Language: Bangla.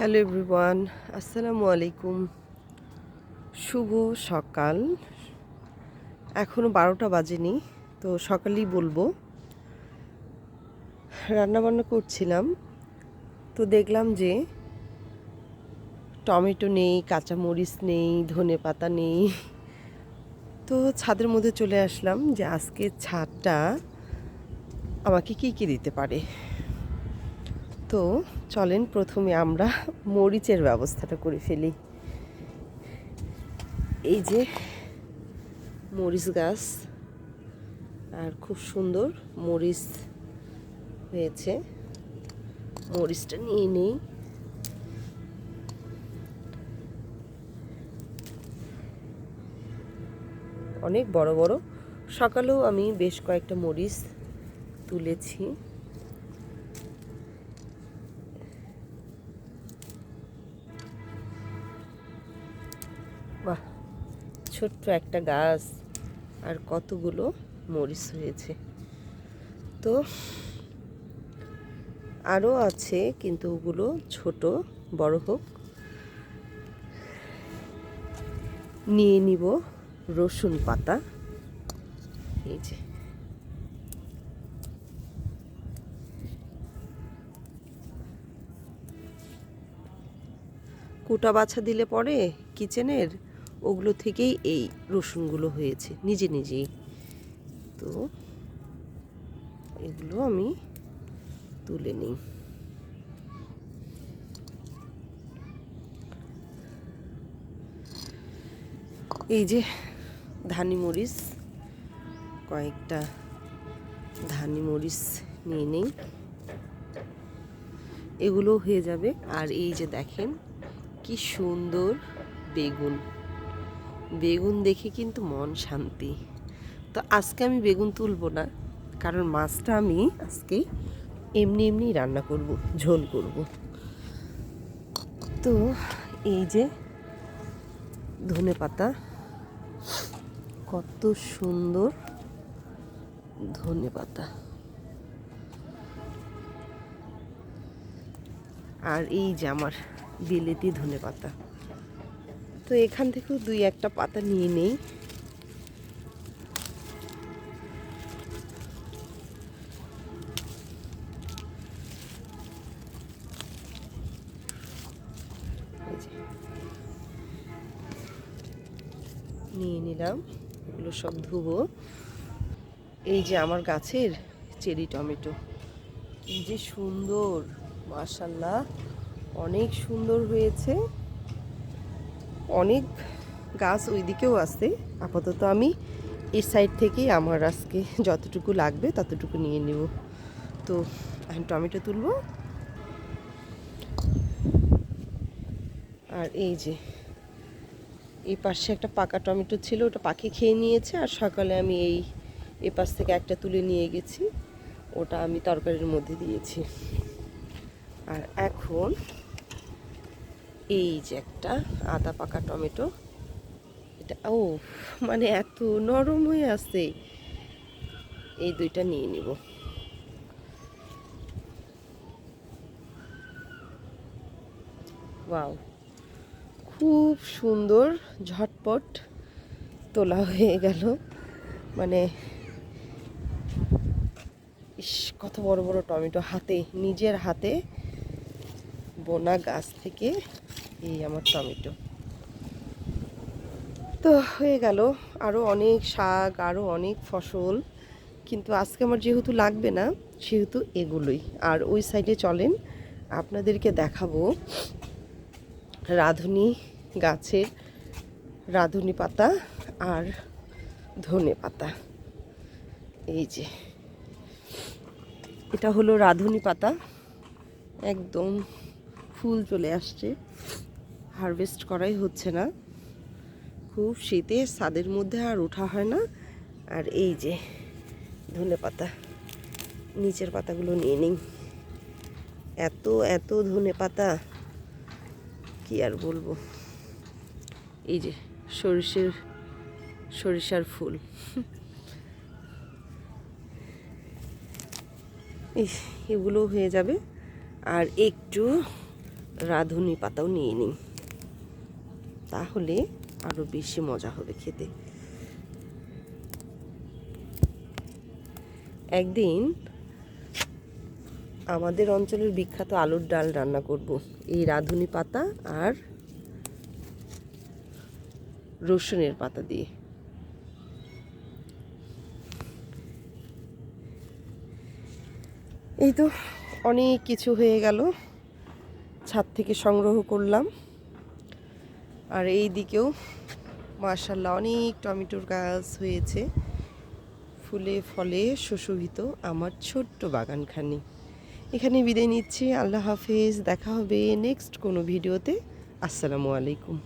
হ্যালো এভরিওয়ান, আসসালামু আলাইকুম। শুভ সকাল। এখনও বারোটা বাজেনি, তো সকালেই বলব। রান্নাবান্না করছিলাম, তো দেখলাম যে টমেটো নেই, কাঁচামরিচ নেই, ধনে পাতা নেই। তো ছাদের মধ্যে চলে আসলাম যে আজকে ছাদটা আমাকে কী কী দিতে পারে। তো চলেন প্রথমে আমরা মরিচের ব্যবস্থাটা করে ফেলি। এই যে মরিচ গাছ, আর খুব সুন্দর মরিচ হয়েছে। মরিচটা নিয়ে নেই। অনেক বড় বড়। সকালেও আমি বেশ কয়েকটা মরিচ তুলেছি। ছোট্ট একটা গাছ আর কতগুলো মরিচ হয়েছে। তো আরও আছে, কিন্তু ওগুলো ছোট, বড় হোক। নিয়ে নিব রসুন পাতা। এই যে। কুটা বাছা দিলে পরে কিচেনের ওগুলো থেকেই এই রসুনগুলো হয়েছে, নিজে নিজেই। তো এগুলো আমি তুলে নিই। এই যে ধানি মরিচ, কয়েকটা ধানি মরিচ নিয়ে নেই। এগুলো হয়ে যাবে। আর এই যে দেখেন, কি সুন্দর বেগুন। বেগুন দেখে কিন্তু মন শান্তি। তো আজকে আমি বেগুন তুলবো না, কারণ মাছটা আমি আজকে এমনি এমনি রান্না করব, ঝোল করব। তো এই যে ধনে পাতা, কত সুন্দর ধনে পাতা। আর এই যে আমার বিলেতি ধনে পাতা। তো এখান থেকেও দুই একটা পাতা নিয়ে নেই। নিয়ে নিলাম, এগুলো সব ধুবো। এই যে আমার গাছের চেরি টমেটো, কি যে সুন্দর, মাশাল্লাহ, অনেক সুন্দর হয়েছে। অনেক গাছ ওই দিকেও আছে। আপাতত আমি এর সাইড থেকেই আমার আজকে যতটুকু লাগবে ততটুকু নিয়ে নেব। তো এখন টমেটো তুলব। আর এই যে, এই পাশে একটা পাকা টমেটো ছিল, ওটা পাখি খেয়ে নিয়েছে আর সকালে আমি এই, এ পাশ থেকে একটা তুলে নিয়ে গেছি। ওটা আমি তরকারির মধ্যে দিয়েছি। আর এখন এই যে একটা আদা পাকা টমেটো। এটা ও মানে এত নরম হয়ে আছে। এই দুইটা নিয়ে নিব। ওয়াও, খুব সুন্দর, ঝটপট তোলা হয়ে গেল। মানে ইস, কত বড় বড় টমেটো, হাতে, নিজের হাতে। বোনা গাছ থেকে এই আমার টমেটো। তো হয়ে গেল আরও অনেক শাক আরও অনেক ফসল, কিন্তু আজকে আমার যেহেতু লাগবে না, সেহেতু এগুলোই। আর ওই সাইডে চলেন, আপনাদেরকে দেখাবো রাঁধুনি গাছের রাঁধুনি পাতা আর ধনে পাতা। এই যে, এটা হলো রাঁধুনি পাতা, একদম ফুল চলে আসছে। হারভেস্ট করাই হচ্ছে না। খুব শীতে ছাদের মধ্যে আর ওঠা হয় না। আর এই যে ধনে পাতা, নিচের পাতাগুলো নিয়ে নিই। এত এত ধনে পাতা, কি আর বলব? এই যে সরিষের, সরিষার ফুল। এগুলো হয়ে যাবে। আর একটু রাঁধুনি পাতাও নিয়ে নিই। তাহলে আরও বেশি মজা হবে খেতে। একদিন আমাদের অঞ্চলের বিখ্যাত আলুর ডাল রান্না করব। এই রাঁধুনি পাতা আর রসুনের পাতা দিয়ে। এই তো অনেক কিছু হয়ে গেল। ছাদ থেকে সংগ্রহ করলাম। আর এই দিকেও মার্শাল্লাহ অনেক টমেটোর গাছ হয়েছে। ফুলে ফলে সুশোভিত আমার ছোট্ট বাগানখানি। এখানে বিদায় নিচ্ছি। আল্লাহ হাফেজ। দেখা হবে নেক্সট কোনো ভিডিওতে। আসসালামু আলাইকুম।